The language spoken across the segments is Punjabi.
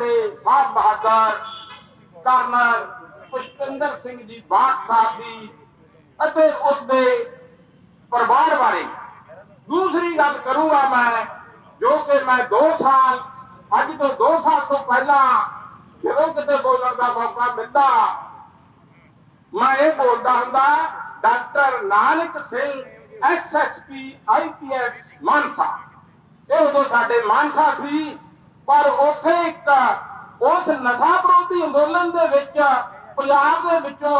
ਸਾਡੇ ਸਾਹਿਬ ਬਹਾਦਰ ਕਰਨਲ ਪੁਸ਼ਪਿੰਦਰ ਸਿੰਘ ਜੀ ਬਾਠ ਸਾਹਿਬ ਦੀ ਅਤੇ ਉਸ ਦੇ ਪਰਿਵਾਰ ਬਾਰੇ ਦੂਸਰੀ ਗੱਲ ਕਰੂੰਗਾ ਮੈਂ, ਜੋ ਕਿ ਮੈਂ 2 ਸਾਲ, ਅੱਜ ਤੋਂ 2 ਸਾਲ ਤੋਂ ਪਹਿਲਾਂ ਜਦੋਂ ਕਿਤੇ ਬੋਲਣ ਦਾ ਮੌਕਾ ਮਿਲਦਾ, ਮੈਂ ਇਹ ਬੋਲਦਾ ਹੁੰਦਾ, doctor Nanak Singh ex SP IPS Mansa. ਇਹ ਉਦੋਂ ਸਾਡੇ ਮਾਨਸਾ ਸੀ ਪਰ ਉੱਥੇ ਇੱਕ ਉਸ ਨਸ਼ਾ ਵਿਰੋਧੀ ਅੰਦੋਲਨ ਦੇ ਵਿੱਚ ਪੰਜਾਬ ਦੇ ਵਿੱਚੋਂ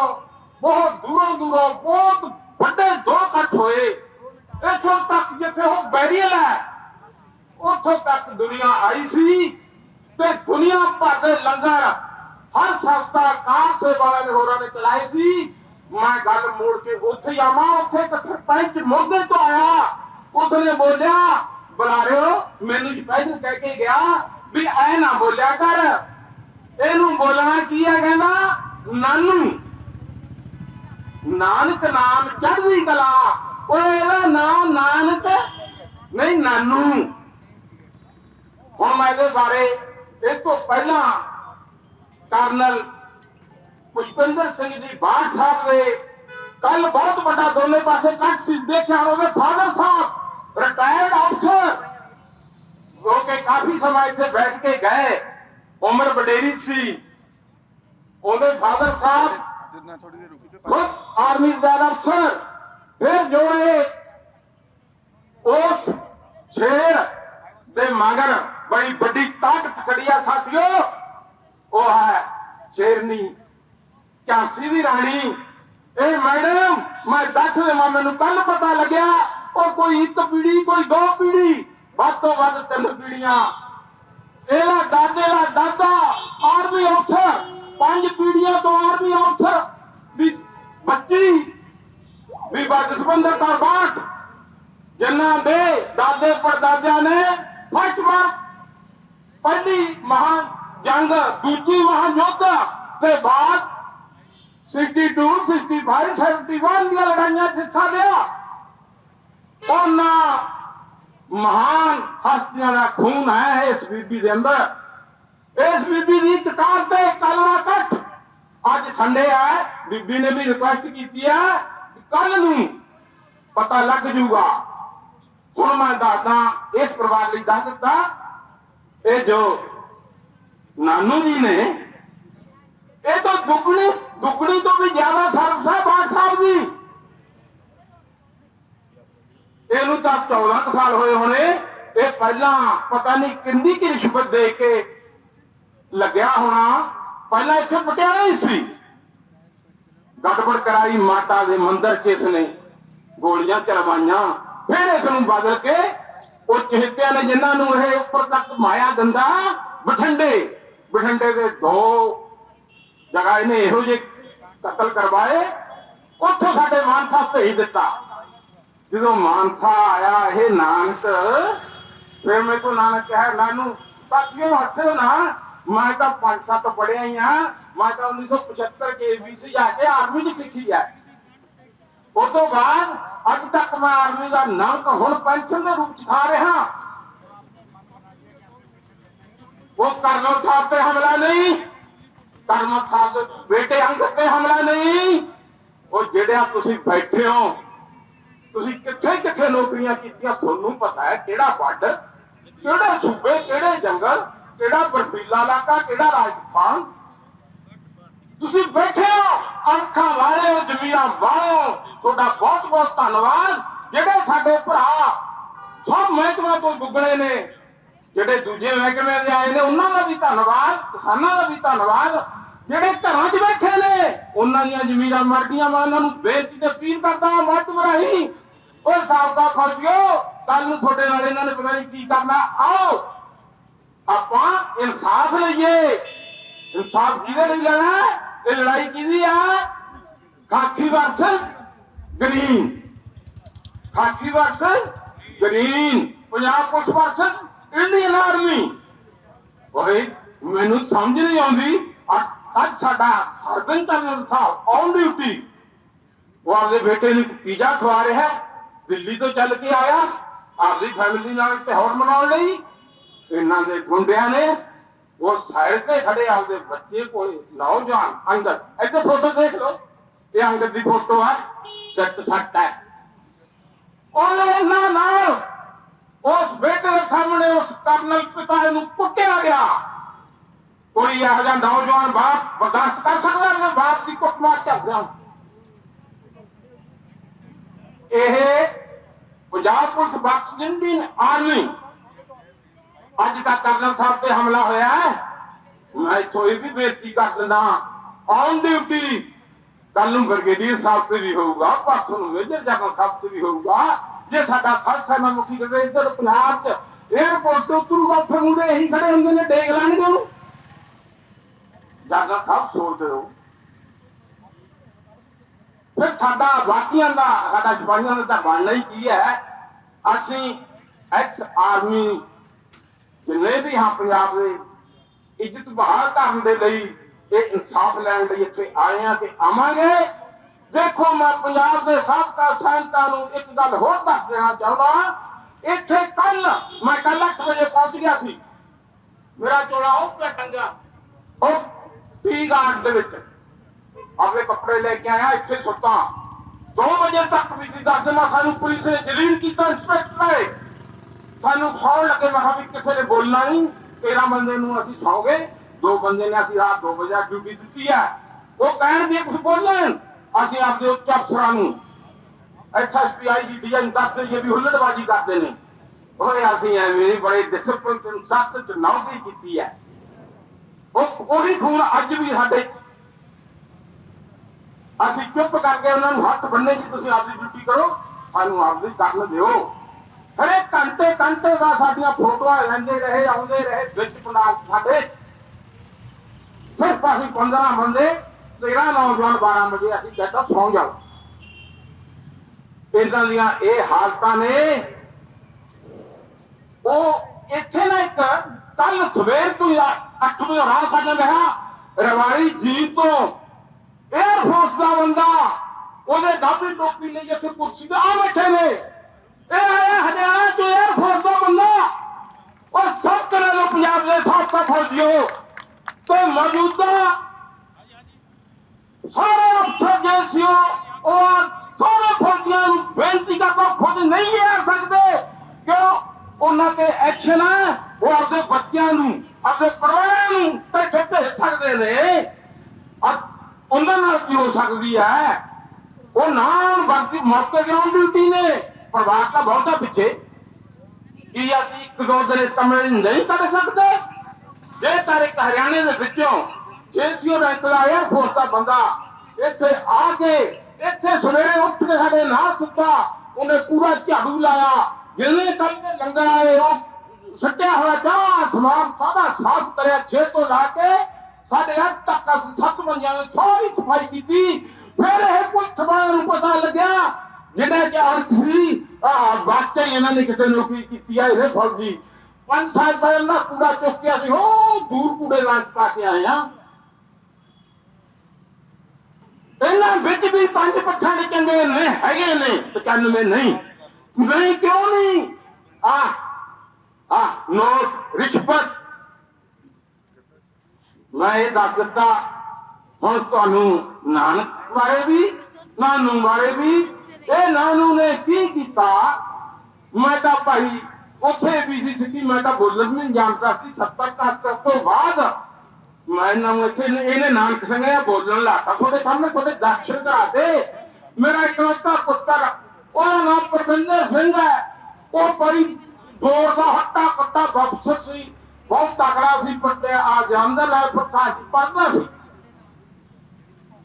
ਬਹੁਤ ਦੂਰੋਂ ਦੂਰੋਂ ਬਹੁਤ ਵੱਡੇ ਦੋ ਇਕੱਠ ਹੋਏ। ਇੱਥੋਂ ਤੱਕ ਜਿੱਥੇ ਉਹ ਬੈਰੀਅਲ ਹੈ, ਉੱਥੋਂ ਤੱਕ ਦੁਨੀਆ ਆਈ ਸੀ ਤੇ ਦੁਨੀਆ ਭਰ ਦੇ ਲੰਗਰ ਹਰ ਸੰਸਥਾ, ਕਾਰ ਸੇਵਾਵਾਂ ਨੇ ਹੋਰਾਂ ਨੇ ਚਲਾਏ ਸੀ। ਮੈਂ ਗੱਲ ਮੋੜ ਕੇ ਉੱਥੇ ਆਵਾਂ, ਉੱਥੇ ਇੱਕ ਸਰਪੰਚ ਮੋਗੇ ਤੋਂ ਆਇਆ। ਉਸਨੇ ਬੋਲਿਆ, ਬੁਲਾਰਿਓ, ਮੈਨੂੰ ਸਪੈਸ਼ਲ ਕਹਿ ਕੇ ਗਿਆ। ਵੀ ਐ ਨਾ ਬੋਲਿਆ ਕਰ। ਇਹਨੂੰ ਬੋਲਣਾ ਕੀ ਹੈ ਕਹਿੰਦਾ? ਨਾਨੂ। ਨਾਨਕ ਨਾਮ ਚੜ੍ਹਦੀ ਕਲਾ। ਉਹ ਇਹਦਾ ਨਾਮ ਨਾਨਕ ਨਹੀਂ, ਨਾਨੂ। ਹੁਣ ਮੈਂ ਇਹਦੇ ਬਾਰੇ ਇਸ ਤੋਂ ਪਹਿਲਾਂ ਕਰਨਲ ਪੁਸ਼ਪਿੰਦਰ ਸਿੰਘ ਜੀ ਬਾਠ ਸਾਹਿਬ ਦੇ ਕੱਲ ਬਹੁਤ ਵੱਡਾ ਦੋਨੇ ਪਾਸੇ ਕੱਟ ਸੀ। ਦੇਖਿਆ ਹੋਵੇ ਫਾਦਰ ਸਾਹਿਬ ਰਿਟਾਇਰਡ ਅਫਸਰ ਜੋ ਕਾਫੀ ਸਮਾਂ ਇੱਥੇ ਬੈਠ ਕੇ ਗਏ। ਉਮਰ ਵਡੇਰੀ ਸੀ। ਉਹਦੇ ਫਾਦਰ ਸਾਹਿਬ ਖੁਦ ਆਰਮੀ ਦਾ ਅਫਸਰ। ਫਿਰ ਜੋ ਇਹ ਉਸ ਸ਼ੇਰ ਦੇ ਮਗਰ ਬੜੀ ਵੱਡੀ ਤਾਕਤ ਖੜੀ ਆ ਸਾਥੀਓ, ਉਹ ਹੈ ਸ਼ੇਰਨੀ ਝਾਂਸੀ ਦੀ ਰਾਣੀ। ਇਹ ਮੈਡਮ, ਮੈਂ ਦੱਸ ਦੇਵਾਂ, ਮੈਨੂੰ ਕੱਲ ਪਤਾ ਲੱਗਿਆ, ਉਹ ਕੋਈ ਇੱਕ ਪੀੜੀ ਕੋਈ ਦੋ ਪੀੜੀ ਵੱਧ ਤੋਂ ਵੱਧ ਤਿੰਨ ਪੀੜੀਆਂ। ਇਹਦਾ ਦਾਦੇ ਦਾ ਦਾਦਾ ਆਰਮੀ ਅਫਸਰ ਪੰਜ ਪੀੜੀਆਂ ਤੋਂ ਆਰਮੀ ਅਫਸਰ ਵੀ ਬੱਚੀ, ਵੀ ਬਜਸਬੰਦਰ ਦਾ ਬਾਟ ਜਿਨ੍ਹਾਂ ਦੇ ਦਾਦੇ ਪੜਦਾਦਿਆਂ ਨੇ ਫਸਟ ਵਾਰ ਪਹਿਲੀ ਮਹਾਨ ਜੰਗ, ਦੂਜੀ ਮਹਾਨ ਯੁੱਧ ਤੇ ਬਾਅਦ 62 65 71 ਦੀਆਂ ਲੜਾਈਆਂ 'ਚ ਹਿੱਸਾ ਲਿਆ। ਉਹਨਾਂ ਮਹਾਨ ਹਸਤੀਆਂ ਦਾ ਖੂਨ ਹੈ ਇਸ ਬੀਬੀ ਦੇ ਅੰਦਰ। ਇਸ ਬੀਬੀ ਦੀ ਕਿਤਾਬ ਤੇ ਕਲਮਾ ਕੱਟ। ਅੱਜ ਸੰਡੇ ਹੈ, ਬੀਬੀ ਨੇ ਵੀ ਰਿਕੁਐਸਟ ਕੀਤੀ ਹੈ ਕੱਲ ਨੂੰ ਪਤਾ ਲੱਗ ਜੂਗਾ। ਹੁਣ ਮੈਂ ਦੱਸਦਾ, ਇਸ ਪਰਿਵਾਰ ਲਈ ਦੱਸ ਦਿੱਤਾ, ਇਹ ਜੋ ਨਾਨੂ ਜੀ ਨੇ, ਇਹ ਤਾਂ ਦੁੱਗਣੀ ਦੁੱਗਣੀ ਤੋਂ ਵੀ ਜ਼ਿਆਦਾ ਸਰਬ ਸਾਹਿਬ ਬਾਦ ਸਾਹਿਬ ਜੀ। ਇਹਨੂੰ ਤਾਂ 14 ਕੁ ਸਾਲ ਹੋਏ ਹੋਣੇ। ਇਹ ਪਹਿਲਾਂ ਪਤਾ ਨਹੀਂ ਕਿੰਨੀ ਕੀ ਰਿਸ਼ਵਤ ਦੇ ਕੇ ਲੱਗਿਆ ਹੋਣਾ। ਪਹਿਲਾਂ ਇੱਥੇ ਪਟਿਆਲਾ ਹੀ ਸੀ। ਗੜਬੜ ਕਰਾਈ ਮਾਤਾ ਦੇ ਮੰਦਰ 'ਚ ਇਸਨੇ ਗੋਲੀਆਂ ਚਲਵਾਈਆਂ ਫਿਰ ਇਸ ਨੂੰ ਬਦਲ ਕੇ ਉਹ ਚਿਹਤਿਆਂ ਨੇ ਜਿਨ੍ਹਾਂ ਨੂੰ ਇਹ ਉੱਪਰ ਤੱਕ ਮਾਇਆ ਦਿੰਦਾ, ਬਠੰਡੇ। ਬਠੰਡੇ ਦੇ ਦੋ ਜਗ੍ਹਾ ਇਹਨੇ ਇਹੋ ਜਿਹੇ ਕਤਲ ਕਰਵਾਏ। ਉੱਥੋਂ ਸਾਡੇ ਮਾਨਸਾ ਭੇਜ ਦਿੱਤਾ। ਜਦੋਂ ਮਾਨਸਾ ਆਇਆ ਇਹ ਨਾਨਕ ਫਿਰ ਮੇਰੇ ਕੋ ਨਾਨਕ ਕਿਹਾ, ਨਾਨੂ ਸਾਥੀਓ ਹੱਸਿਓ ਨਾ, ਮੈਂ ਤਾਂ ਪੰਜ ਸੱਤ ਪੜਿਆ ਹੀ ਆ ਮੈਂ ਤਾਂ 1975 ਕੇ ਬੀਸੀ ਜਾ ਕੇ ਆਰਮੀ ਦੀ ਸਿੱਖੀ ਹੈ ਉਸ ਤੋਂ ਬਾਅਦ ਅੱਜ ਤੱਕ ਮੈਂ ਆਰਮੀ ਦਾ ਨਾਮ ਹੁਣ ਪੈਨਸ਼ਨ ਦੇ ਰੂਪ ਚ ਖਾ ਰਿਹਾ। ਉਹ ਕਰਨਲ ਸਾਹਿਬ ਤੇ ਹਮਲਾ ਨਹੀਂ, ਕਰਨਲ ਸਾਹਿਬ ਦੇ ਬੇਟੇ ਅੰਗਦ ਤੇ ਹਮਲਾ ਨਹੀਂ। ਉਹ ਜਿਹੜਿਆ ਤੁਸੀਂ ਬੈਠੇ ਹੋ ਤੁਸੀਂ ਕਿੱਥੇ ਕਿੱਥੇ ਨੌਕਰੀਆਂ ਕੀਤੀਆਂ, ਤੁਹਾਨੂੰ ਪਤਾ ਹੈ ਕਿਹੜਾ ਬਾਰਡਰ ਕਿਹੜੇ ਸੂਬੇ, ਕਿਹੜੇ ਜੰਗਲ, ਕਿਹੜਾ ਬਰਫੀਲਾ ਇਲਾਕਾ, ਕਿਹੜਾ ਰਾਜਸਥਾਨ। ਤੁਸੀਂ ਬੈਠੇ ਹੋ, ਅੱਖਾਂ ਵਾਲੇ ਹੋ ਜ਼ਮੀਰਾਂ ਵਾਲੇ ਤੁਹਾਡਾ ਬਹੁਤ ਬਹੁਤ ਧੰਨਵਾਦ। ਜਿਹੜੇ ਸਾਡੇ ਭਰਾ ਸਭ ਮਹਿਕਮਾ ਤੋਂ ਦੁੱਗਣੇ ਨੇ, ਜਿਹੜੇ ਦੂਜੇ ਮਹਿਕਮੇ ਦੇ ਆਏ ਨੇ, ਉਹਨਾਂ ਦਾ ਵੀ ਧੰਨਵਾਦ, ਕਿਸਾਨਾਂ ਦਾ ਵੀ ਧੰਨਵਾਦ। ਜਿਹੜੇ ਘਰਾਂ 'ਚ ਬੈਠੇ ਨੇ, ਉਹਨਾਂ ਦੀਆਂ ਜ਼ਮੀਨਾਂ ਮਰ ਗਈਆਂ ਮੈਂ ਉਹਨਾਂ ਨੂੰ ਬੇਨਤੀ ਕੇ ਅਪੀਲ ਕਰਦਾ ਹਾਂ ਮੱਤ ਬਰਾਹੀ ਉਹ ਸਾਬਕਾ ਫੌਜੀਓ ਕੱਲ ਨੂੰ ਤੁਹਾਡੇ ਨਾਲ ਇਹਨਾਂ ਨੇ ਪਤਾ ਨਹੀਂ ਕੀ ਕਰਨਾ। ਆਓ, ਆਪਾਂ ਇਨਸਾਫ ਲਈਏ। ਇਨਸਾਫ ਕਿਹਦੇ ਲਈ ਲੈਣਾ ਇਹ ਲੜਾਈ ਕਿਹਦੀ ਆ? Khaki versus green khaki versus green Punjab police versus Indian army ਓਏ, ਮੈਨੂੰ ਸਮਝ ਨਹੀਂ ਆਉਂਦੀ। ਅੱਜ- ਸਾਡਾ ਸਰਬੰਸ ਕਰਨਲ ਸਾਹਿਬ ਔਨ ਡਿਊਟੀ ਉਹ ਆਪਦੇ ਬੇਟੇ ਨੂੰ ਪੀਜ਼ਾ ਖਵਾ ਰਿਹਾ ਹੈ। ਦਿੱਲੀ ਤੋਂ ਚੱਲ ਕੇ ਆਇਆ। ਆਪਦੀ ਫੈਮਿਲੀ ਨਾਲ ਤਿਉਹਾਰ ਮਨਾਉਣ ਲਈ। ਇਹਨਾਂ ਦੇ ਗੁੰਡਿਆਂ ਨੇ ਉਹ ਸਾਈਡ ਤੇ ਖੜੇ ਆਪਦੇ ਬੱਚੇ ਕੋਲੇ, ਨੌਜਵਾਨ ਅੰਗਦ, ਇੱਥੇ ਫੋਟੋ ਦੇਖ ਲਓ। ਇਹ ਅੰਗਦ ਦੀ ਫੋਟੋ ਹੈ ਸੱਚ ਸੱਟ ਹੈ। ਉਹਨੇ ਨਾ ਨਾਲ ਉਸ ਬੇਟੇ ਦੇ ਸਾਹਮਣੇ ਉਸ ਕਰਨਲ ਪਿਤਾ ਨੂੰ ਕੁੱਟਿਆ ਗਿਆ। ਕੋਈ ਇਹੋ ਜਿਹਾ ਨੌਜਵਾਨ ਬਾਪ ਬਰਦਾਸ਼ਤ ਕਰ ਸਕਦਾ ਹੈ? ਬਾਪ ਦੀ ਕੁੱਟਮਾਰ ਕਰਦਿਆਂ ਇਹ ਪੰਜਾਬ ਪੁਲਿਸ ਬਖਸ਼ ਇੰਡੀਅਨ ਆਰਮੀ। ਅੱਜ ਤੱਕ ਕਰਨਲ ਸਾਹਿਬ ਤੇ ਹਮਲਾ ਹੋਇਆ ਹੈ। ਮੈਂ ਇੱਥੋਂ ਇਹ ਵੀ ਬੇਨਤੀ ਕਰ ਦਿੰਦਾ ਔਨ ਡਿਊਟੀ ਕੱਲ ਨੂੰ ਬਰਗੇਡੀਅਰ ਸਾਹਿਬ ਤੇ ਵੀ ਹੋਊਗਾ, ਪਰਸੋਂ ਨੂੰ ਮੇਜਰ ਜਨਰਲ ਸਾਹਿਬ ਤੇ ਵੀ ਹੋਊਗਾ। ਜੇ ਸਾਡਾ ਫਰਜ਼ ਸੈਨਾ ਮੁਖੀ ਕਰਦੇ ਇੱਧਰ ਪੰਜਾਬ ਚ 에어ਪੋਰਟ ਤੋਂ ਤੁਰੂਗਾ ਉੱਥੇ ਇਹੀ ਖੜੇ ਹੁੰਦੇ ਨੇ, ਡੇਗ ਲੈਣਗੇ ਉਹਨੂੰ। ਜਨਰਲ ਸਾਹਿਬ ਸੋਚ ਰਹੇ। ਹੋ ਸਾਡਾ ਬਾਕੀਆਂ ਦਾ, ਸਾਡਾ ਸਿਪਾਹੀਆਂ ਦਾ ਤਾਂ ਬਣਨਾ ਹੀ ਕੀ ਹੈ? ਅਸੀਂ ਐਕਸ ਆਰਮੀ ਜਿੰਨੇ ਵੀ ਹਾਂ ਪੰਜਾਬ ਦੇ ਇੱਜ਼ਤ ਬਹਾਲ ਕਰਨ ਦੇ ਲਈ ਇਹ ਇਨਸਾਫ ਲੈਣ ਲਈ ਇੱਥੇ ਆਏ ਆ ਤੇ ਆਵਾਂਗੇ। ਦੇਖੋ, ਮੈਂ ਪੰਜਾਬ ਦੇ ਸਾਬਕਾ ਸੈਨਿਕਾਂ ਨੂੰ ਇੱਕ ਗੱਲ ਹੋਰ ਦੱਸ ਦੇਣਾ ਚਾਹੁੰਦਾ ਇੱਥੇ ਕੱਲ ਮੈਂ ਕੱਲ 8 ਵਜੇ ਪਹੁੰਚ ਗਿਆ ਸੀ। ਮੇਰਾ ਚੋਲਾ ਉਹ ਤੇ ਟੰਗਾ, ਉਹ ਟੀ ਗਾਰਡ ਦੇ ਵਿੱਚ। ਆਪਣੇ ਕੱਪੜੇ ਲੈ ਕੇ ਆਇਆ, ਇੱਥੇ ਸੁੱਤਾ। 2 ਵਜੇ ਤੱਕ ਵੀ ਦੱਸ ਦੇਣਾ, ਸਾਨੂੰ ਪੁਲਿਸ ਨੇ ਜਲੀਲ ਕੀਤਾ ਇੰਸਪੈਕਟਰ ਨੇ। ਸਾਨੂੰ ਸੌਣ ਲੱਗੇ, ਮੈਂ ਵੀ ਕਿਸੇ ਨੇ ਬੋਲਣਾ ਨਹੀਂ 13 ਬੰਦੇ ਨੂੰ ਅਸੀਂ ਸੌਂਗੇ, ਦੋ ਬੰਦੇ ਨੇ ਅਸੀਂ ਰਾਤ 2 ਵਜੇ ਡਿਊਟੀ ਦਿੱਤੀ ਹੈ। ਉਹ ਕਹਿਣਗੇ ਕੁਝ ਬੋਲਣ, ਅਸੀਂ ਆਪਦੇ ਉੱਚ ਅਫਸਰਾਂ ਨੂੰ। ਐਸਐਸਪੀ ਆਈਜੀ ਡੀਐਨ ਦੱਸ ਦਈਏ ਵੀ ਹੁੱਲੜਬਾਜ਼ੀ ਕਰਦੇ ਨੇ। ਓਏ, ਅਸੀਂ ਐਵੇਂ ਨਹੀਂ ਬੜੇ ਡਿਸਪਲਿਨ ਤੇ ਅਨੁਸ਼ਾਸਨ ਕੀਤੀ ਹੈ। ਉਹ ਉਹੀ ਖੂਨ ਅੱਜ ਵੀ ਸਾਡੇ ਅਸੀਂ ਚੁੱਪ ਕਰਕੇ ਉਹਨਾਂ ਨੂੰ ਹੱਥ ਬੰਨੇ ਕਿ ਤੁਸੀਂ ਆਪਦੀ ਡਿਊਟੀ ਕਰੋ, ਸਾਨੂੰ ਆਪਦੀ ਕਰਨ ਦਿਓ। ਹਰੇ ਘੰਟੇ ਘੰਟੇ ਦਾ ਸਾਡੀਆਂ ਫੋਟੋਆਂ ਲੈਂਦੇ ਰਹੇ, ਆਉਂਦੇ ਰਹੇ, ਵਿੱਚ ਪੰਜਾਬ ਸਾਡੇ। ਸਿਰਫ ਅਸੀਂ 15 ਬੰਦੇ 13 ਨੌਜਵਾਨ 12 ਵਜੇ ਅਸੀਂ ਕਹਿੰਦਾ ਸੌਂ ਜਾਓ। ਇਦਾਂ ਦੀਆਂ ਇਹ ਹਾਲਤਾਂ ਨੇ, ਉਹ ਇੱਥੇ ਨਾ ਇੱਕ ਕੱਲ ਸਵੇਰ ਤੋਂ 8 ਵਜੇ ਰਾਤ ਸਾਡੇ ਰਿਹਾ ਰਵਾੜੀ ਜੀ ਤੋਂ 에ਅਰ ਫੋਰਸ ਦਾ ਬੰਦਾ ਉਹਦੇ ਦਾਬੀ ਟੋਪੀ ਲਈ ਇੱਥੇ ਕੁਰਸੀ ਤੇ ਆ ਬੈਠੇ ਨੇ। ਇਹ ਆਇਆ ਹਰਿਆਣਾ ਤੋਂ 에ਅਰ ਦਾ ਬੰਦਾ ਉਹ ਸਭ ਤਰ੍ਹਾਂ ਦੇ ਪੰਜਾਬ ਦੇ ਸਾਬਕਾ ਫੌਜੀਓ ਤੇ ਮੌਜੂਦਾ ਸਾਰੇ ਅਫਸਰ ਜੈਸੀਓ ਔਰ ਸਾਰੇ ਫੌਜੀਆਂ ਨੂੰ ਬੇਨਤੀ ਕਰਦਾ ਖੁਦ ਨਹੀਂ ਆ ਸਕਦੇ ਕਿਉਂ ਉਹਨਾਂ ਤੇ ਐਕਸ਼ਨ ਹੈ, ਉਹ ਆਪਣੇ ਬੱਚਿਆਂ ਨੂੰ ਆਪਣੇ ਪਰਿਵਾਰਾਂ ਨੂੰ ਤੇ ਭੇਜ ਸਕਦੇ ਨੇ। ਉਹਨਾਂ ਨਾਲ ਕੀ ਹੋ ਸਕਦੀ ਹੈ? ਉਹ ਨਾਮ ਵਰਤੀ, ਮੌਕੇ ਤੇ ਔਨ ਡਿਊਟੀ ਨੇ। ਪਰਿਵਾਰ ਤਾਂ ਬਹੁਤਾ ਪਿੱਛੇ। ਕੀ ਅਸੀਂ ਇੱਕ ਦੋ ਦਿਨ ਇਸ ਕਮਰੇ ਨੂੰ ਨਹੀਂ ਕੱਢ ਸਕਦੇ? ਜੇ ਤਾਰੇ ਹਰਿਆਣੇ ਦੇ ਵਿੱਚੋਂ ਜੇਸੀਓ ਦਾ 에ਅਰ ਫੋਰਸ ਦਾ ਬੰਦਾ ਇੱਥੇ ਆ ਕੇ ਇੱਥੇ ਸਵੇਰੇ ਉੱਠ ਕੇ ਸਾਡੇ ਨਾਲ ਸੁੱਤਾ, ਉਹਨੇ ਪੂਰਾ ਝਾੜੂ ਲਾਇਆ ਜਿਹਨੇ ਕੱਲ ਦੇ ਲੰਗਰ ਆਏ, ਉਹ ਸੱਟਿਆ ਹੋਇਆ, ਚਾਹ ਸਮਾਨ ਸਾਦਾ ਸਾਫ਼ ਕਰਿਆ, ਛੇ ਤੋਂ ਲਾ ਕੇ ਸਾਡੇ ਹੱਥ ਤੱਕ ਸੱਤ ਬੰਦਿਆਂ ਸਾਰੀ ਸਫ਼ਾਈ ਕੀਤੀ। ਫਿਰ ਇਹ ਪੁੱਛ ਨੂੰ ਪਤਾ ਲੱਗਿਆ ਜਿਹੜਾ ਕਿ ਅਰਥ ਸੀ ਆ ਵਾਕਈ ਇਹਨਾਂ ਨੇ ਕਿਤੇ ਨੌਕਰੀ ਕੀਤੀ ਆ, ਇਹ ਫੌਜੀ। ਪੰਜ ਸਾਲ ਪਹਿਲਾਂ ਕੂੜਾ ਚੁੱਕਿਆ ਸੀ ਹੋ ਦੂਰ ਕੂੜੇ ਲਾਂ ਪਾ ਕੇ ਆਏ ਆ ਇਹਨਾਂ ਵਿੱਚ ਵੀ ਪੰਜ ਪੱਠਾਂ ਦੇ ਚੰਗੇ ਨੇ, ਹੈਗੇ ਨੇ 95 ਨਹੀਂ। ਨਹੀਂ, ਕਿਉਂ ਨਹੀਂ? ਆ ਆ ਨੋਟ ਰਿਸ਼ਵਤ ਮੈਂ ਇਹ ਦੱਸ ਦਿੱਤਾ, ਹੁਣ ਤੁਹਾਨੂੰ ਨਾਨਕ ਬਾਰੇ ਵੀ ਨਾਨੂ ਬਾਰੇ ਵੀ ਇਹ ਨਾਨੂ ਨੇ ਕੀ ਕੀਤਾ? ਮੈਂ ਤਾਂ ਭਾਈ ਉੱਥੇ ਵੀ ਸੀ ਸਿੱਧੀ ਮੈਂ ਤਾਂ ਬੋਲਣ ਨਹੀਂ ਜਾਣਦਾ ਸੀ 70 71 ਤੋਂ ਬਾਅਦ ਮੈਂ ਨਾ ਇੱਥੇ ਇਹਨੇ ਨਾਨਕ ਸਿੰਘ ਇਹ ਬੋਲਣ ਲੱਗਾ। ਤੁਹਾਡੇ ਸਾਹਮਣੇ ਤੁਹਾਡੇ ਦਰਸ਼ਨ ਕਰਾ ਦੇ। ਮੇਰਾ ਇਕਲੌਤਾ ਪੁੱਤਰ, ਉਹਦਾ ਨਾਮ ਪਰਵਿੰਦਰ ਸਿੰਘ ਹੈ। ਉਹ ਬੜੀ ਜ਼ੋਰ ਦਾ ਹੱਟਾ ਕੱਟਾ ਬਖਸ਼ ਸੀ। ਬਹੁਤ ਤਕੜਾ ਸੀ ਪੱਤੇ ਆ ਜਾਂਦਾ ਲੈ ਪ੍ਰਕਾਸ਼ ਪੜਦਾ ਸੀ।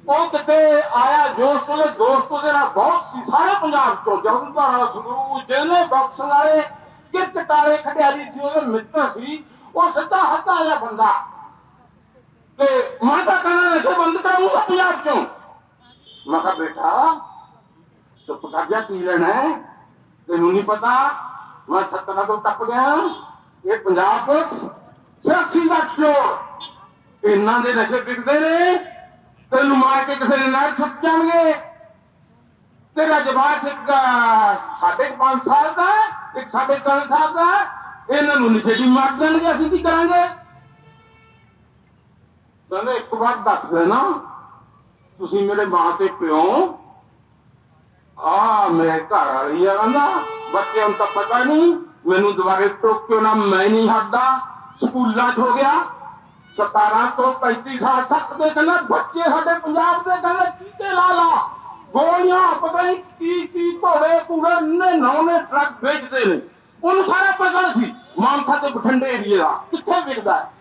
ਉਹ ਕਿਤੇ ਆਇਆ ਦੋਸਤ ਉਹਦੇ ਦੋਸਤ ਉਹਦੇ ਨਾਲ ਬਹੁਤ ਸੀ, ਸਾਰੇ ਪੰਜਾਬ ਤੋਂ ਜਲੰਧਰ ਸੰਗਰੂਰ ਜਿਹਨੇ ਬਾਕਸਿੰਗ ਵਾਲੇ ਕ੍ਰਿਕਟ ਵਾਲੇ ਖਿਡਾਰੀ ਸੀ, ਉਹਦੇ ਮਿੱਤਰ ਸੀ, ਉਹ ਸਿੱਧਾ ਹੱਥ ਆਇਆ ਬੰਦਾ। ਤੇ ਮੈਂ ਤਾਂ ਕਹਿੰਦਾ ਨਸ਼ੇ ਬੰਦ ਕਰਾਂਗਾ ਪੰਜਾਬ ਚੋਂ। ਮੈਂ ਕਿਹਾ, ਬੇਟਾ, ਚੁੱਪ ਕਰ ਜਾ, ਕੀ ਲੈਣਾ ਤੈਨੂੰ ਨਹੀਂ ਪਤਾ, ਮੈਂ ਸੱਤਨਾ ਤੋਂ ਟੱਪ ਗਿਆ। ਇਹ ਪੰਜਾਬ ਪੁਲਿਸ ਸਿਆਸੀ ਦਾ ਚੋਰ। ਇਹਨਾਂ ਦੇ ਨਸ਼ੇ ਵਿਕਦੇ ਨੇ, ਤੈਨੂੰ ਮਾਰ ਕੇ ਕਿਸੇ ਦੇ ਨਾਲ ਛੁੱਟ ਜਾਣਗੇ। ਤੇਰਾ ਜਵਾਬ ਇੱਕ ਸਾਢੇ ਕੁ ਸਾਲ ਦਾ, ਇੱਕ ਸਾਢੇ ਤਿੰਨ ਸਾਲ ਦਾ, ਇਹਨਾਂ ਨੂੰ ਨਸ਼ੇੜੀ ਮਾਰ ਦੇਣਗੇ, ਅਸੀਂ ਕੀ ਕਰਾਂਗੇ? ਕਹਿੰਦੇ ਇੱਕ ਵਾਰ ਦੱਸ ਦੇਣਾ, ਤੁਸੀਂ ਮੇਰੇ ਮਾਂ ਤੇ ਪਿਓ ਆ ਮੇਰੇ ਘਰ ਵਾਲੀ ਆ, ਕਹਿੰਦਾ, ਬੱਚਿਆਂ ਨੂੰ ਤਾਂ ਪਤਾ ਨਹੀਂ ਮੈਨੂੰ ਦੁਬਾਰੇ ਟੋਕਿਓ ਨਾ ਮੈਂ ਨਹੀਂ ਹਟਦਾ। ਸਕੂਲਾਂ 'ਚ ਹੋ ਗਿਆ। 17 ਤੋਂ 35 ਸਾਲ ਤੱਕ ਦੇ ਕਹਿੰਦਾ, ਬੱਚੇ ਸਾਡੇ ਪੰਜਾਬ ਦੇ ਕਹਿੰਦਾ ਕੀਤੇ ਲਾ ਲਾ। ਗੋਲੀਆਂ ਪਤਾ ਨਹੀਂ ਕੀ ਕੀ ਘੋੜੇ ਕੂੜੇ ਨੇ ਨੌਨੇ ਟਰੱਕ ਵੇਚਦੇ ਨੇ। ਉਹਨੂੰ ਸਾਰਾ ਪਤਾ ਸੀ, ਮਾਨਸਾ ਤੇ ਬਠਿੰਡੇ ਏਰੀਏ ਦਾ, ਕਿੱਥੇ ਵਿਕਦਾ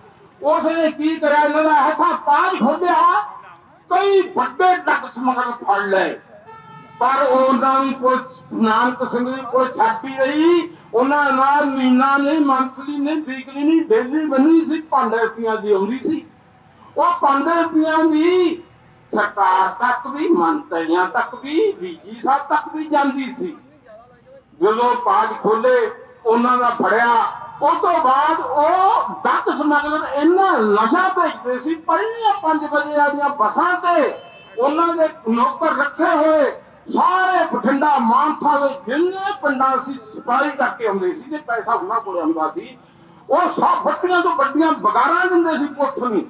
ਉਸਨੇ ਕੀ ਕਰਿਆ? ਇਹਨਾਂ ਦਾ ਹੱਥਾਂ ਪਾਜ ਖੋਲਿਆ। ਕਈ ਵੱਡੇ ਟਰੱਕ ਸਮਗਰ ਫੜ ਲਏ। ਪਰ ਉਹਨਾਂ ਨੂੰ ਕੋਈ ਨਾਨਕ ਸਿੰਘ ਦੀ ਕੋਈ ਛਾਤੀ ਰਹੀ ਉਹਨਾਂ ਨਾਲ ਮਹੀਨਾ ਨਹੀਂ ਮੰਥਲੀ ਨਹੀਂ ਵੀਕਲੀ ਨਹੀਂ ਡੇਲੀ ਬਣੀ ਸੀ 5 ਰੁਪਈਆਂ ਦੀ ਆਉਂਦੀ ਸੀ। ਉਹ 5 ਰੁਪਈਆਂ ਦੀ ਸਰਕਾਰ ਤੱਕ ਵੀ, ਮੰਤਰੀਆਂ ਤੱਕ ਵੀ, ਡੀਜੀ ਸਾਹਿਬ ਤੱਕ ਵੀ ਜਾਂਦੀ ਸੀ। ਜਦੋਂ ਪਾਜ ਖੋਲੇ ਉਹਨਾਂ ਦਾ ਫੜਿਆ। ਉਸ ਤੋਂ ਬਾਅਦ ਉਹ ਡੱਕ ਸਮਗਲਰ ਇੰਨਾ ਨਸ਼ਾ ਭੇਜਦੇ ਸੀ ਪੜੀਆਂ 5 ਵਜੇ ਆਦੀਆਂ ਬੱਸਾਂ ਤੇ, ਉਹਨਾਂ ਦੇ ਨੌਕਰ ਰੱਖੇ ਹੋਏ। ਸਾਰੇ ਬਠਿੰਡਾ ਮਾਨਸਾ ਦੇ ਜਿੰਨੇ ਪਿੰਡਾਂ ਸੀ ਸਿਪਾਹੀ ਕਰਕੇ ਆਉਂਦੇ ਸੀ ਤੇ ਪੈਸਾ ਉਹਨਾਂ ਕੋਲ ਆਉਂਦਾ ਸੀ, ਉਹ ਸਭ ਫੱਟੀਆਂ ਤੋਂ ਵੱਡੀਆਂ ਬਗਾਰਾਂ ਦਿੰਦੇ ਸੀ ਪੁੱਠ ਨੂੰ,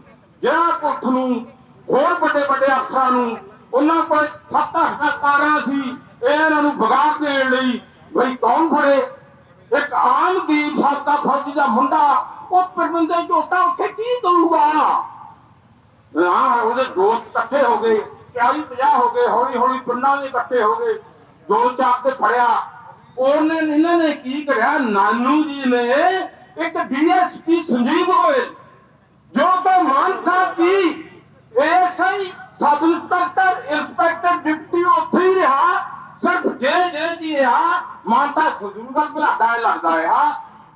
ਜਿਹੜਾ ਪੁੱਠ ਨੂੰ ਹੋਰ ਵੱਡੇ ਵੱਡੇ ਅਫਸਰਾਂ ਨੂੰ, ਉਹਨਾਂ ਕੋਲ ਸੱਤ ਅੱਠ ਕਾਰਾਂ ਸੀ ਇਹਨਾਂ ਨੂੰ ਬਗਾਰ ਦੇਣ ਲਈ, ਬਈ ਕੌਣ ਫੜੇ? ਇੱਕ ਆਮ ਦੀਪ ਸਾਦਾ ਫੌਜੀ ਦਾ ਮੁੰਡਾ, ਉਹ ਪਰਵੰਦੇ ਝੋਟਾ ਉੱਥੇ ਕੀ ਦਊਗਾ? ਹਾਂ ਉਹਦੇ ਦੋਸਤ ਇਕੱਠੇ ਹੋ ਗਏ। 40 50 ਹੋ ਗਏ, ਹੌਲੀ ਹੌਲੀ ਪਿੰਡਾਂ ਦੇ ਇਕੱਠੇ ਹੋ ਗਏ ਦੋ ਚਾਰ ਤੇ ਫੜਿਆ। ਉਹਨੇ, ਇਹਨਾਂ ਨੇ ਕੀ ਕਰਿਆ? ਨਾਨੂ ਜੀ ਨੇ ਇੱਕ ਡੀਐਸਪੀ ਸੰਜੀਵ ਗੋਇਲ, ਜੋ ਕਿ ਮਾਨਸਾ ਕੀ ਇਹ ਸਬ ਇੰਸਪੈਕਟਰ ਇੰਸਪੈਕਟਰ ਡਿਪਟੀ ਉੱਥੇ ਹੀ ਰਿਹਾ, ਸਿਰਫ ਜੇ ਜੇ, ਜੀ ਆ ਮਾਨਸਾ ਸਜੂਗਾ ਬਲਾਡਾ ਲੱਗਦਾ ਰਿਹਾ।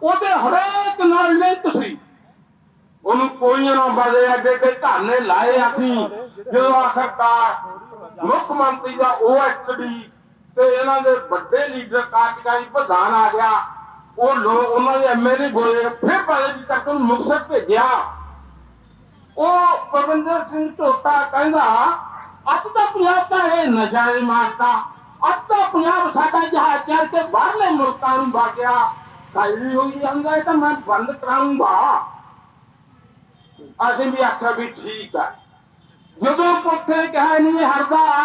ਉਹਦੇ ਹਰੇਕ ਨਾਲ ਨਹੀਂ ਤੁਸੀਂ ਉਹਨੂੰ ਕੋਈ ਨਾ ਬਦੇ ਅੱਗੇ ਤੇ ਧਾਨੇ ਲਾਏ ਅਸੀਂ ਜਦੋਂ ਆਖਰਕਾਰ ਮੁੱਖ ਮੰਤਰੀ ਦਾ ਓਐਸਡੀ ਤੇ ਇਹਨਾਂ ਦੇ ਵੱਡੇ ਲੀਡਰ ਕਾਰਜਕਾਰੀ ਪ੍ਰਧਾਨ ਆ ਗਿਆ, ਉਹ ਲੋਕ ਉਹਨਾਂ ਦੇ ਐਮਐਲਏ ਗੋਲੇ ਫਿਰ ਬਾਰੇ ਦੀ ਤੱਕ ਨੂੰ ਮੁਕਸਰ ਭੇਜਿਆ। ਉਹ ਪਰਵਿੰਦਰ ਸਿੰਘ ਢੋਟਾ ਕਹਿੰਦਾ, ਅੱਜ ਤਾਂ ਪੰਜਾਬ ਦਾ ਇਹ ਨਸ਼ਾ ਨਹੀਂ ਮਾਰਦਾ, ਅੱਜ ਤਾਂ ਪੰਜਾਬ ਸਾਡਾ ਜਹਾਜ਼ ਚੜ ਕੇ ਬਾਹਰਲੇ ਮੁਲਕਾਂ ਨੂੰ ਵਾਗਿਆ। ਕਾਇਰੀ ਹੋਈ ਜਾਂਦਾ ਇਹ ਤਾਂ ਮੈਂ ਬੰਦ ਕਰਾਉਂਗਾ। ਅਸੀਂ ਵੀ ਆਖਿਆ ਵੀ ਠੀਕ ਆ। ਜਦੋਂ ਪੁੱਠੇ ਕਹੇ ਨਹੀਂ ਹਰਦਾ,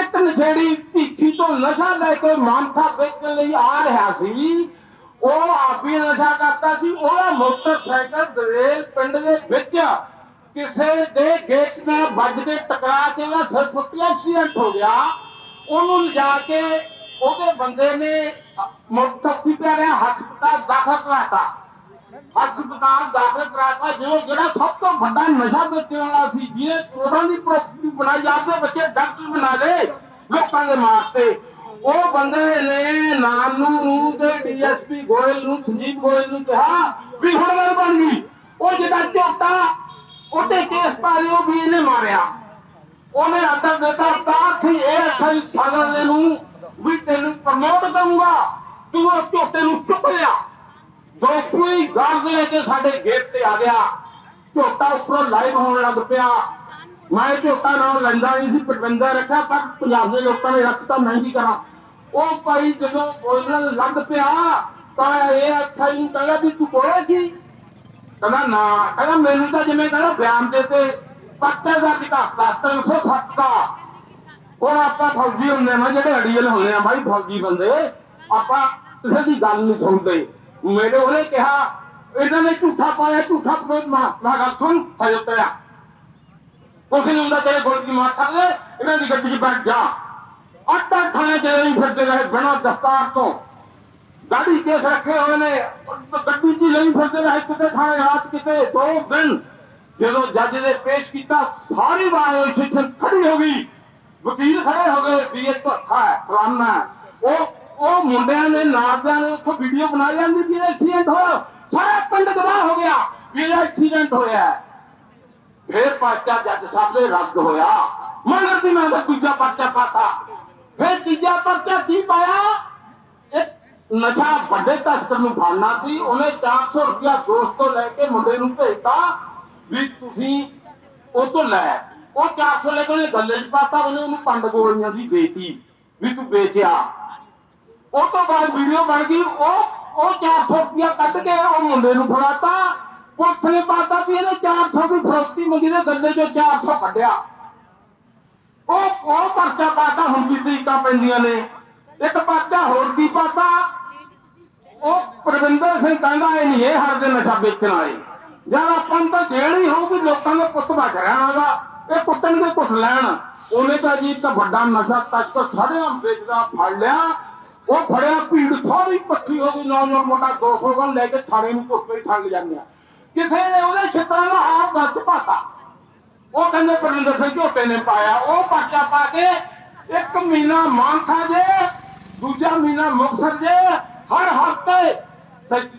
ਇੱਕ ਨਛੇੜੀ ਭੀਖੀ ਤੋਂ ਨਸ਼ਾ ਲੈ ਕੇ ਮਾਨਥਾ ਵੇਚਣ ਲਈ ਆ ਰਿਹਾ ਸੀ, ਉਹ ਆਪ ਨਸ਼ਾ ਕਰਦਾ ਸੀ ਉਹਦਾ ਮੋਟਰਸਾਈਕਲ ਦਰੇਲ ਪਿੰਡ ਦੇ ਵਿੱਚ ਕਿਸੇ ਦੇ ਗੇਟ ਨਾਲ ਵੱਜ ਕੇ ਟਕਰਾ ਕੇ ਉਹਦਾ ਸਿਰ ਫੁੱਟਿਆ ਐਕਸੀਡੈਂਟ ਹੋ ਗਿਆ। ਉਹਨੂੰ ਲਿਜਾ ਕੇ ਉਹਦੇ ਬੰਦੇ ਨੇ ਮੋਟਰਸਾਈਕਲ ਤੇ ਰਿਹਾ, ਹਸਪਤਾਲ ਦਾਖਲ ਕਰਾਤਾ। ਹਸਪਤਾਲ ਦਾਖਲ ਕਰਾਤਾ। ਜੋ ਜਿਹੜਾ ਸਭ ਤੋਂ ਵੱਡਾ ਨਸ਼ਾ ਵੇਚਣ ਵਾਲਾ ਸੀ, ਜਿਹਨੇ ਕਰੋੜਾਂ ਦੀ ਪ੍ਰਾਪਰਟੀ ਬਣਾਈ, ਆਪਦੇ ਬੱਚੇ ਡਾਕਟਰ ਬਣਾ ਲਏ ਲੋਕਾਂ ਦੇ ਵਾਸਤੇ। ਉਹ ਬੰਦੇ ਨੇ ਨਾਨੂ ਨੂੰ ਤੇ ਡੀਐਸਪੀ ਗੋਇਲ ਨੂੰ ਸੰਜੀਤ ਗੋਇਲ ਨੂੰ ਕਿਹਾ ਵੀ ਹੁਣ ਗੱਲ ਬਣ ਗਈ। ਉਹ ਜਿਹੜਾ ਝੋਟਾ, ਉਹਦੇ ਕੇਸ ਪਾਰੇ ਉਹ ਵੀ ਇਹਨੇ ਮਾਰਿਆ। ਉਹਨੇ ਅੰਦਰ ਦਿੱਤਾ, ਤਾਂ ਸੀ ਇਹ ਸਹੀ ਸਾਗਰ ਨੂੰ ਵੀ ਤੈਨੂੰ ਪ੍ਰਮੋਟ ਦਊਗਾ ਤੂੰ ਉਹ ਝੋਟੇ ਨੂੰ ਚੁੱਕ ਲਿਆ। ਦੋ ਕੋਈ ਦੇ ਕੇ ਸਾਡੇ ਗੇਟ ਤੇ ਆ ਗਿਆ। ਝੋਟਾ ਉੱਪਰੋਂ ਲਾਈਵ ਹੋਣ ਲੱਗ ਪਿਆ। ਮੈਂ ਝੋਟਾ ਨਾਲ ਲੈਂਦਾ ਨਹੀਂ ਸੀ ਪਟਵੰਦਾ ਰੱਖਿਆ, ਪਰ ਪੰਜਾਬ ਦੇ ਲੋਕਾਂ ਨੇ ਰੱਖਤਾ ਮੈਂ ਕੀ ਕਰਾਂ। ਉਹ ਭਾਈ ਜਦੋਂ ਬੋਲਣ ਲੱਗ ਪਿਆ, ਤਾਂ ਇਹ ਅੱਛਾ ਹੀ ਕਹਿੰਦਾ ਵੀ ਤੂੰ ਕੋਲੇ ਸੀ? ਕਹਿੰਦਾ ਨਾ, ਕਹਿੰਦਾ ਮੈਨੂੰ ਤਾਂ ਜਿਵੇਂ ਕਹਿੰਦਾ ਬਿਆਨ ਦੇ ਤੇ ਪੱਤੇ ਦਾ ਦਿਖਾਤਾ 307 ਦਾ। ਹੁਣ ਆਪਾਂ ਫੌਜੀ ਹੁੰਦੇ ਨਾ ਜਿਹੜੇ ਅੜੀਅਲ ਹੁੰਦੇ ਆ, ਬਾਈ ਫੌਜੀ ਬੰਦੇ, ਆਪਾਂ ਕਿਸੇ ਦੀ ਗੱਲ ਨਹੀਂ ਸੁਣਦੇ। ਮੇਰੇ ਉਹਨੇ ਕਿਹਾ, ਇਹਨਾਂ ਨੇ ਝੂਠਾ ਪਾਇਆ, ਝੂਠਾ ਪ੍ਰੋਧ ਮਾ ਮੈਂ ਗੱਲ ਸੁਣ ਹਜੇ ਉਤਰਿਆ। ਕੁਛ ਨਹੀਂ ਹੁੰਦਾ, ਤੇਰੇ ਗੋਲ ਦੀ ਮਾਰ ਸਕਦੇ? ਇਹਨਾਂ ਦੀ ਗੱਡੀ 'ਚ ਬੈਠ ਜਾ। ਅੱਟਾ ਥਾਣੇ ਚ ਨਹੀਂ ਫਿਰਦੇ ਰਹੇ ਬਿਨਾਂ ਦਸਤਾਰ ਤੋਂ। ਗਾੜੀ ਕੇਸ ਰੱਖੇ ਹੋਏ ਨੇ, ਗੱਡੀ 'ਚ ਹੀ ਲਈ ਫਿਰਦੇ ਰਹੇ ਕਿਤੇ ਥਾਣੇ ਰਾਤ ਕਿਤੇ, ਦੋ ਦਿਨ। ਜਦੋਂ ਜੱਜ ਨੇ ਪੇਸ਼ ਕੀਤਾ, ਸਾਰੀ ਵਾਇਓਲੇਸ਼ਨ ਖੜੀ ਹੋ ਗਈ। ਵਕੀਲ ਖੜੇ ਹੋ ਗਏ ਵੀ ਇਹ ਧੋਖਾ ਹੈ, ਫਲਾਨਾ ਉਹ ਉਹ ਮੁੰਡਿਆਂ ਨੇ ਨਾਰਦਾਂ ਨੇ ਉੱਥੋਂ ਵੀਡੀਓ ਬਣਾ ਜਾਂਦੀ ਵੀ ਐਕਸੀਡੈਂਟ ਹੋਇਆ। ਸਾਰਾ ਪਿੰਡ ਗਵਾਹ ਹੋ ਗਿਆ। ਵੀ ਐਕਸੀਡੈਂਟ ਹੋਇਆ। ਹੈ। ਫਿਰ ਜੱਜ ਸਾਹਿਬ ਦੇ ਰੱਦ ਹੋਇਆ। ਮਗਰ ਦੀ ਮੈਂ ਦੂਜਾ ਪਰਚਾ ਪਾਤਾ। ਫਿਰ ਤੀਜਾ ਪਰਚਾ ਕੀ ਪਾਇਆ? ਇੱਕ ਨਸ਼ਾ ਵੱਡੇ ਤਸਕਰ ਨੂੰ ਫੜਨਾ ਸੀ। ਉਹਨੇ 400 ਰੁਪਇਆ ਦੋਸਤ ਤੋਂ ਲੈ ਕੇ ਮੁੰਡੇ ਨੂੰ ਭੇਜਤਾ ਵੀ ਤੁਸੀਂ ਉਹ ਤੋਂ ਲੈ। ਉਹ 400 ਲੈ ਕੇ ਉਹਨੇ ਗੱਲੇ 'ਚ ਪਾਤਾ, ਉਹਨੇ ਉਹਨੂੰ ਪੰਡ ਗੋਲੀਆਂ ਦੀ ਦੇਤੀ ਵੀ ਤੂੰ ਵੇਚਿਆ। ਉਹ ਤੋਂ ਬਾਅਦ ਵੀਡੀਓ ਬਣ ਗਈ, ਉਹ ਉਹ 400 ਰੁਪਇਆ ਕੱਢ ਕੇ ਉਹ ਮੁੰਡੇ ਨੂੰ ਫੜਾਤਾ। ਪੁਲਿਸ ਨੇ ਪਾਤਾ ਵੀ ਇਹਨੇ 400 ਦੀ ਫਰੋਤੀ ਮੰਗੀ ਦੇ ਗੱਲੇ ਚੋਂ 400 ਕੱਢਿਆ। ਉਹ ਉਹ ਪਰਚਾ ਪਾਤਾ ਹੁਣ ਵੀ ਤਰੀਕਾਂ ਪੈਂਦੀਆਂ ਨੇ। ਇੱਕ ਪਰਚਾ ਹੋਰ ਕੀ ਪਾਤਾ? ਉਹ ਪ੍ਰਵਿੰਦਰ ਸਿੰਘ ਕਹਿੰਦਾ ਇਹ ਨਹੀਂ, ਇਹ ਹਰ ਦੇ ਨਸ਼ਾ ਵੇਚਣ ਵਾਲੇ। ਜਦ ਆਪਾਂ ਤਾਂ ਜੇਲ੍ਹ ਹੀ ਹੋਊਗੀ, ਲੋਕਾਂ ਦੇ ਪੁੱਤ ਬਚ ਰਹਿਣਾਗਾ ਇਹ ਕੁੱਟਣਗੇ ਕੁੱਟ ਲੈਣ। ਉਹਨੇ ਤਾਂ ਜੀ ਤਾਂ ਵੱਡਾ ਨਸ਼ਾ ਤੱਕ ਸਾਰਿਆਂ ਵੇਚਦਾ, ਫੜ ਲਿਆ। ਉਹ ਫੜਿਆ ਭੀੜ ਥੋੜੀ ਪੱਕੀ ਹੋ ਗਈ ਨੌਜਵਾਨ ਮੁੰਡਾ 200 ਗਨ ਲੈ ਕੇ ਥਾਣੇ ਨੂੰ ਧੁੱਪੇ ਠੰਗ ਜਾਂਦੇ ਆ। ਕਿਸੇ ਨੇ ਉਹਦੇ ਛਿੱਤਰਾਂ ਦਾ ਹਾਰ ਗੱਜ ਪਾਤਾ। ਉਹ ਕਹਿੰਦੇ ਪਰਮਿੰਦਰ ਸਿੰਘ ਝੋਟੇ ਨੇ ਪਾਇਆ। ਉਹ ਪਰਚਾ ਪਾ ਕੇ ਇੱਕ ਮਹੀਨਾ ਮਾਨਸਾ ਜੇ, ਦੂਜਾ ਮਹੀਨਾ ਮੁਕਤਸਰ ਜੇ, ਹਰ ਹਫ਼ਤੇ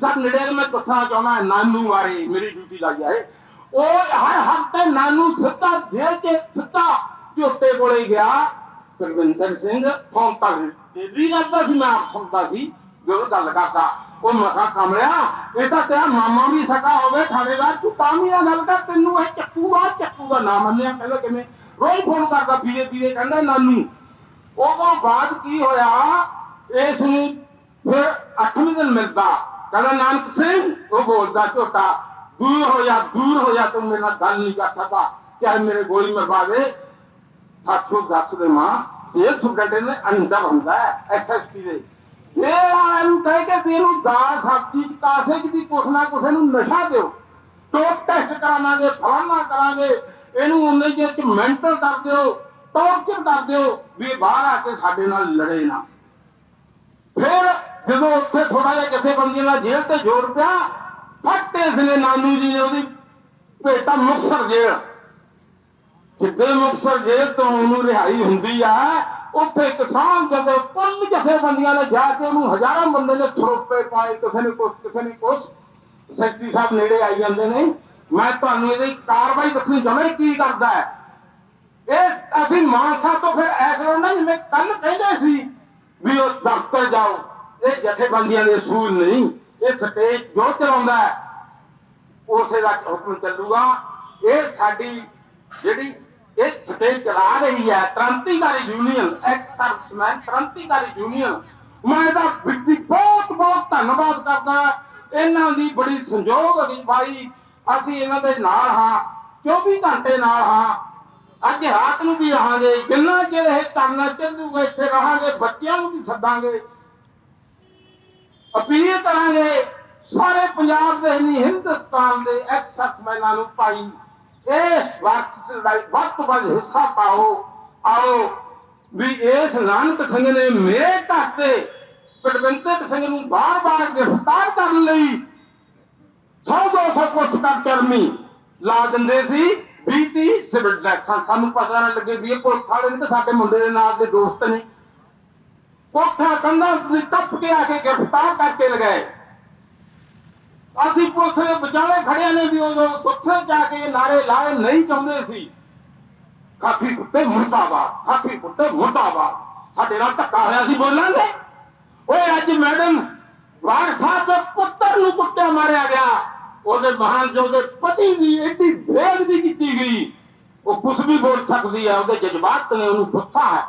ਸਰ ਨੇੜੇ ਮੈਂ ਦੱਸਣਾ ਚਾਹੁੰਦਾ, ਨਾਨੂ ਵਾਰੀ ਮੇਰੀ ਡਿਊਟੀ ਲੱਗ ਜਾਏ ਉਹ ਹਰ ਹਫ਼ਤੇ ਨਾਨੂ ਸਿੱਧਾ ਜੇਲ੍ਹ ਚ, ਸਿੱਧਾ ਝੋਟੇ ਕੋਲੇ ਗਿਆ। ਪਰਵਿੰਦਰ ਸਿੰਘ ਫੋਨ ਤੱਕ ਤੇਰੀ ਕਰਦਾ ਸੀ, ਮੈਂ ਆਪ ਸੁਣਦਾ ਸੀ, ਜਦੋਂ ਗੱਲ ਕਰਦਾ, ਉਹ ਮਖਾ ਕਮਲਿਆ ਇਹ ਤਾਂ ਤੇਰਾ ਮਾਮਾ ਵੀ ਸਕਾ ਹੋਵੇ, ਥਾਣੇਦਾਰ, ਤੂੰ ਤਾਂ ਵੀ ਨਾ ਗੱਲ ਕਰ, ਤੈਨੂੰ ਇਹ ਚੱਕੂਗਾ ਚੱਕੂਗਾ ਨਾ ਮੰਨਿਆ, ਕਹਿੰਦਾ ਕਿਵੇਂ? ਰੋਜ਼ ਫੋਨ ਕਰਦਾ, ਧੀਰੇ ਧੀਰੇ ਕਹਿੰਦਾ, ਨਾਨੂ ਉਦੋਂ ਬਾਅਦ ਕੀ ਹੋਇਆ? ਇਸ ਨੂੰ ਫਿਰ 8ਵੇਂ ਦਿਨ ਮਿਲਦਾ, ਕਹਿੰਦਾ, ਨਾਨਕ ਸਿੰਘ, ਉਹ ਬੋਲਦਾ ਝੋਟਾ, ਦੂਰ ਹੋ ਜਾ, ਦੂਰ ਹੋ ਜਾ, ਤੂੰ ਮੇਰੇ ਗੱਲ ਨਹੀਂ ਕਰ ਸਕਦਾ, ਚਾਹੇ ਮੇਰੇ ਗੋਲੀ ਮਰਵਾ ਦੇ, ਸਾਥੋਂ ਦੱਸ ਦੇ ਮਾਂ ਇਹ ਸੁਬਡੇਟੇ ਅੰਦਰ ਹੁੰਦਾ ਐਸਐਸਪੀ ਦੇ। ਇਹ ਆਮ ਕਹਿ ਕੇ ਵੀ ਇਹਨੂੰ ਦਾਲ ਸਬਜ਼ੀ ਚ ਕਾਸੇ ਚ ਵੀ ਕੁਛ ਨਾ ਕੁਛ ਨੂੰ ਨਸ਼ਾ ਦਿਓ। ਟੋਪ ਟੈਸਟ ਕਰਾਵਾਂਗੇ ਫਲਾਣਾ ਕਰਾਂਗੇ, ਇਹਨੂੰ ਉਹਨੇ ਜੇ ਚ ਮੈਂਟਲ ਕਰ ਦਿਓ ਟੌਰਚਰ ਕਰ ਦਿਓ, ਵੀ ਬਾਹਰ ਆ ਕੇ ਸਾਡੇ ਨਾਲ ਲੜੇ ਨਾ। ਫਿਰ ਜਦੋਂ ਉੱਥੇ ਥੋੜਾ ਜਿਹਾ ਕਿੱਥੇ ਬੰਦੀਆਂ ਦਾ ਜੇਲ੍ਹ ਤੇ ਜੋੜ ਪਿਆ, ਫੱਟ ਇਸ ਨੇ ਨਾਨੂ ਜੀ ਨੇ ਉਹਦੀ ਭੇਟਾ ਮੁਕਸਰ ਜੇਲ੍ਹ। ਜਿੱਦੇ ਮੁਕਸਰ ਜੇਲ੍ਹ ਤੋਂ ਉਹਨੂੰ ਰਿਹਾਈ ਹੁੰਦੀ ਆ, ਉੱਥੇ ਕਿਸਾਨ ਜਦੋਂ ਪੁੰਨ ਜਥੇ ਬੰਦੀਆਂ ਨੇ ਜਾ ਕੇ ਉਹਨੂੰ ਹਜ਼ਾਰਾਂ ਬੰਦੇ ਨੇ ਥਰੋਪੇ ਪਾਏ, ਕਿਸੇ ਨੇ ਕੁਛ, ਕਿਸੇ ਨੇ ਕੁਛ, ਸੈਕਟਰੀ ਸਾਹਿਬ ਨੇੜੇ ਆਈ ਜਾਂਦੇ ਨੇ। ਮੈਂ ਤੁਹਾਨੂੰ ਇਹਦੀ ਕਾਰਵਾਈ ਦੱਸਣੀ ਚਾਹੁੰਦਾ ਕੀ ਕਰਦਾ ਹੈ। ਇਹ ਅਸੀਂ ਮਾਨਸਾ ਤੋਂ ਫਿਰ ਐਸ ਨਾ ਜਿਵੇਂ ਕੱਲ ਕਹਿੰਦੇ ਸੀ ਵੀ ਉਹ ਦਫ਼ਤਰ ਜਾਓ। ਇਹ ਜਥੇਬੰਦੀਆਂ ਦੇ ਅਸੂਲ ਨਹੀਂ, ਇਹ ਸਟੇਜ ਜੋ ਚਲਾਉਂਦਾ ਉਸੇ ਦਾ ਹੁਕਮ ਚੱਲੂਗਾ। ਇਹ ਸਾਡੀ ਜਿਹੜੀ ਇਹ ਸਟੇਜ ਚਲਾ ਰਹੀ ਹੈ, Krantikari union ex servicemen Krantikari union. ਮੈਂ ਇਹਦਾ ਵਿਅਕਤੀ ਬਹੁਤ ਬਹੁਤ ਧੰਨਵਾਦ ਕਰਦਾ ਇਹਨਾਂ ਦੀ ਬੜੀ ਸੰਯੋਗ ਅਗਵਾਈ ਅਸੀਂ ਇਹਨਾਂ ਦੇ ਨਾਲ ਹਾਂ 24 ਘੰਟੇ ਨਾਲ ਹਾਂ। ਅੱਜ ਰਾਤ ਨੂੰ ਵੀ ਰਹਾਂਗੇ, ਜਿੰਨਾ ਚਿਰ ਇਹ ਕਰਨਾ ਚੱਲੂਗਾ, ਇੱਥੇ ਰਹਾਂਗੇ, ਬੱਚਿਆਂ ਨੂੰ ਵੀ ਸੱਦਾਂਗੇ। ਅਪੀਲ ਕਰਾਂਗੇ, ਸਾਰੇ ਪੰਜਾਬ ਦੇ ਨਹੀਂ, ਹਿੰਦੁਸਤਾਨ ਦੇ ਐਕਸਰਸਾਈਜ਼ਾਂ ਨੂੰ ਪਾਈ ਇਸ ਵਕਤ ਲਈ ਵੱਧ ਤੋਂ ਵੱਧ ਹਿੱਸਾ ਪਾਓ। ਆਓ ਵੀ ਇਸ ਨਾਨਕ ਸਿੰਘ ਨੇ ਮੇਰੇ ਘਰ ਤੇ ਪਟਵੰਤਰ ਸਿੰਘ ਨੂੰ ਬਾਰ-ਬਾਰ ਗ੍ਰਿਫਤਾਰ ਕਰਨ ਲਈ 100 200 ਕੁਛ ਕਰ ਕਰਮੀ ਲਾ ਦਿੰਦੇ ਸੀ। ਬੀਤੀ ਸਿਵਲ ਡਿਰੈਕਸ਼ਨ ਸਾਨੂੰ ਪਤਾ ਨਾ ਲੱਗੇ ਵੀ ਇਹ ਪੁਲਿਸ ਵਾਲੇ ਨੇ ਤੇ ਸਾਡੇ ਮੁੰਡੇ ਦੇ ਨਾਲ ਦੇ ਦੋਸਤ ਨੇ। ਕੋਠਾ ਕੰਧਾਂ ਟੱਪ ਕੇ ਆ ਕੇ ਗ੍ਰਿਫਤਾਰ ਕਰਕੇ ਲਗਾਏ। ਅਸੀਂ ਪੁਲਿਸ ਦੇ ਵਿਚਾਲੇ ਖੜਿਆ ਨੇ ਵੀ ਉਦੋਂ ਉੱਥੇ ਜਾ ਕੇ ਨਾਰੇ ਲਾਏ ਨਹੀਂ ਚਾਹੁੰਦੇ ਸੀ। ਕਾਫੀ ਕੁੱਤੇ ਮੁਰਦਾਬਾਦ, ਕਾਫੀ ਕੁੱਤੇ ਮੁਰਦਾਬਾਦ। ਸਾਡੇ ਨਾਲ ਧੱਕਾ ਹੋਇਆ ਸੀ ਬੋਲਾਂਗੇ ਓਏ ਅੱਜ ਮੈਡਮ ਵਾਰ ਸਾਹਿਬ ਦੇ ਪੁੱਤਰ ਨੂੰ ਕੁੱਟਿਆ ਮਾਰਿਆ ਗਿਆ। ਉਹਦੇ ਮਹਾਨ ਜੋ ਦੇ ਪਤੀ ਦੀ ਐਡੀ ਬੇਇੱਜ਼ਤੀ ਕੀਤੀ ਗਈ। ਉਹ ਕੁਝ ਵੀ ਬੋਲ ਸਕਦੀ ਹੈ ਉਹਦੇ ਜਜ਼ਬਾਤ ਨੇ ਉਹਨੂੰ ਗੁੱਸਾ ਹੈ।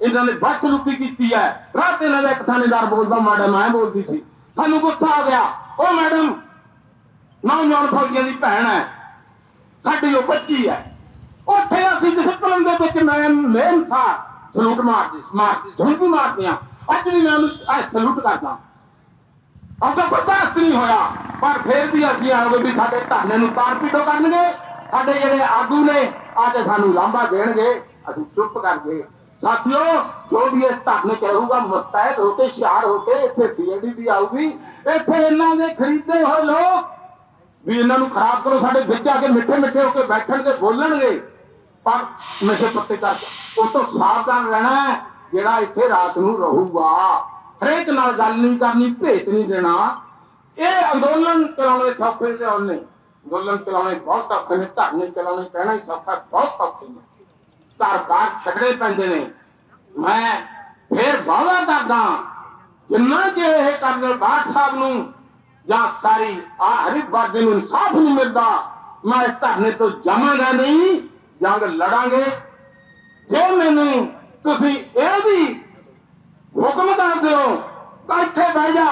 ਇਹਨਾਂ ਨੇ ਬਦਸਲੂਕੀ ਕੀਤੀ ਹੈ। ਰਾਤ ਇਹਨਾਂ ਦਾ ਇੱਕ ਥਾਣੇਦਾਰ ਬੋਲਦਾ ਮੈਡਮ ਮੈਂ ਬੋਲਦੀ ਸੀ। ਸਾਨੂੰ ਗੁੱਸਾ ਆ ਗਿਆ। ਉਹ ਮੈਡਮ ਨੌਜਵਾਨ ਫੌਜੀਆਂ ਦੀ ਭੈਣ ਹੈ। ਸਾਡੀ ਉਹ ਬੱਚੀ ਹੈ। ਉੱਥੇ ਅਸੀਂ ਡਿਸਪਲਿਨ ਦੇ ਵਿੱਚ ਮੈਂ ਮੇਨ ਸਲੂਟ ਮਾਰਦੀ ਮਾਰਦੀ ਹੁਣ ਵੀ ਮਾਰਦੇ ਆ ਅੱਜ ਵੀ ਮੈਂ ਉਹਨੂੰ ਸਲੂਟ ਕਰਦਾ। ਅਸਾਂ ਬਰਦਾਸ਼ਤ ਨਹੀਂ ਹੋਇਆ। ਪਰ ਫਿਰ ਵੀ ਅਸੀਂ ਆਵੇ ਵੀ ਸਾਡੇ ਧਰਨੇ ਨੂੰ ਤਾਰ ਪੀਟੋ ਕਰਨਗੇ। ਸਾਡੇ ਜਿਹੜੇ ਆਗੂ ਨੇ, ਅੱਜ ਸਾਨੂੰ ਲਾਂਭਾ ਦੇਣਗੇ। ਅਸੀਂ ਚੁੱਪ ਕਰ ਗਏ ਸਾਥੀਓ, ਜੋ ਵੀ ਇਸ ਧਰਨੇ ਕਰੂਗਾ ਮੁਸਤੈਦ ਹੋ ਕੇ ਹੁਸ਼ਿਆਰ ਹੋ ਕੇ ਇੱਥੇ ਸੀਐਡੀ ਦੀ ਆਊਗੀ। ਇੱਥੇ ਇਹਨਾਂ ਦੇ ਖਰੀਦੇ ਹੋਏ ਲੋਕ ਵੀ ਇਹਨਾਂ ਨੂੰ ਖਰਾਬ ਕਰੋ ਸਾਡੇ ਵਿੱਚ ਆ ਕੇ ਮਿੱਠੇ ਮਿੱਠੇ ਹੋ ਕੇ ਬੈਠਣਗੇ ਬੋਲਣਗੇ। ਪਰ ਨਸ਼ੇ ਪੱਤੇ ਕਰਕੇ ਉਹ ਤੋਂ ਸਾਵਧਾਨ ਰਹਿਣਾ ਹੈ, ਜਿਹੜਾ ਇੱਥੇ ਰਾਤ ਨੂੰ ਰਹੂਗਾ। ਹਰੇਕ ਨਾਲ ਗੱਲ ਨਹੀਂ ਕਰਨੀ ਭੇਤ ਨਹੀਂ ਦੇਣਾ। ਇਹ ਅੰਦੋਲਨ ਚਲਾਉਣੇ ਸੌਖੇ ਤੇ ਉਹਨੇ ਅੰਦੋਲਨ ਚਲਾਉਣੇ ਬਹੁਤ ਔਖੇ ਨੇ ਧਰਨੇ ਚਲਾਉਣੇ ਕਹਿਣਾ ਹੀ ਸੌਖਾ ਬਹੁਤ ਔਖੇ ਨੇ। ਘਰ ਘਰ ਛੱਡਣੇ ਪੈਂਦੇ ਨੇ। ਮੈਂ ਫੇਰ ਵਾਅਦਾ ਕਰਦਾ ਜਿੰਨਾ ਜੇ ਇਹ ਕਰਨਲ ਬਾਠ ਸਾਹਿਬ ਨੂੰ ਜਾਂ ਸਾਰੀ ਆ ਹਰਿਕ ਵਰਗ ਨੂੰ ਇਨਸਾਫ ਨਹੀਂ ਮਿਲਦਾ, ਮੈਂ ਇਸ ਧਰਨੇ ਤੋਂ ਜਾਵਾਂਗਾ ਨਹੀਂ, ਜੰਗ ਲੜਾਂਗੇ। ਜੇ ਮੈਨੂੰ ਤੁਸੀਂ ਇਹ ਵੀ ਹੁਕਮ ਕਰ ਦਿਓ ਕਿ ਇੱਥੇ ਬਹਿ ਜਾ,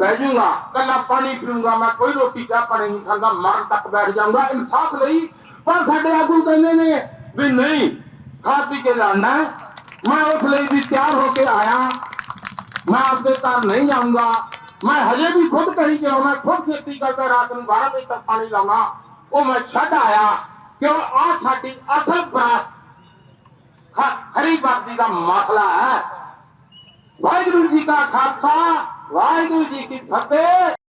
ਬਹਿ ਜਾਊਂਗਾ ਕੱਲਾ ਪਾਣੀ ਪੀਊਂਗਾ, ਮੈਂ ਕੋਈ ਰੋਟੀ ਚਾਹ ਪਾਣੀ ਨਹੀਂ ਖਾਂਦਾ, ਮਰਨ ਤੱਕ ਬੈਠ ਜਾਊਂਗਾ, ਇਨਸਾਫ ਲਈ। ਪਰ ਸਾਡੇ ਆਗੂ ਕਹਿੰਦੇ ਨੇ ਵੀ ਨਹੀਂ ਖਾ ਪੀ ਕੇ ਲੜਨਾ ਮੈਂ ਉਸ ਲਈ ਵੀ ਤਿਆਰ ਹੋ ਕੇ ਆਇਆ। ਮੈਂ ਆਪਦੇ ਘਰ ਨਹੀਂ ਜਾਊਂਗਾ। ਮੈਂ ਹਜੇ ਵੀ ਖੁਦ ਕਹੀ ਕਿ ਮੈਂ ਖੁਦ ਖੇਤੀ ਕਰਦਾ, ਰਾਤ ਨੂੰ 12 ਵਜੇ ਤੱਕ ਪਾਣੀ ਲਾਉਣਾ ਉਹ ਮੈਂ ਛੱਡ ਆਇਆ ਕਿਉਂ ਆ ਸਾਡੀ ਅਸਲ ਵਿਰਾਸਤ ਖ- ਖਰੀ ਵਰਦੀ ਦਾ ਮਸਲਾ ਹੈ। ਵਾਹਿਗੁਰੂ ਜੀ ਕਾ ਖਾਲਸਾ, ਵਾਹਿਗੁਰੂ ਜੀ ਕੀ ਫਤਿਹ।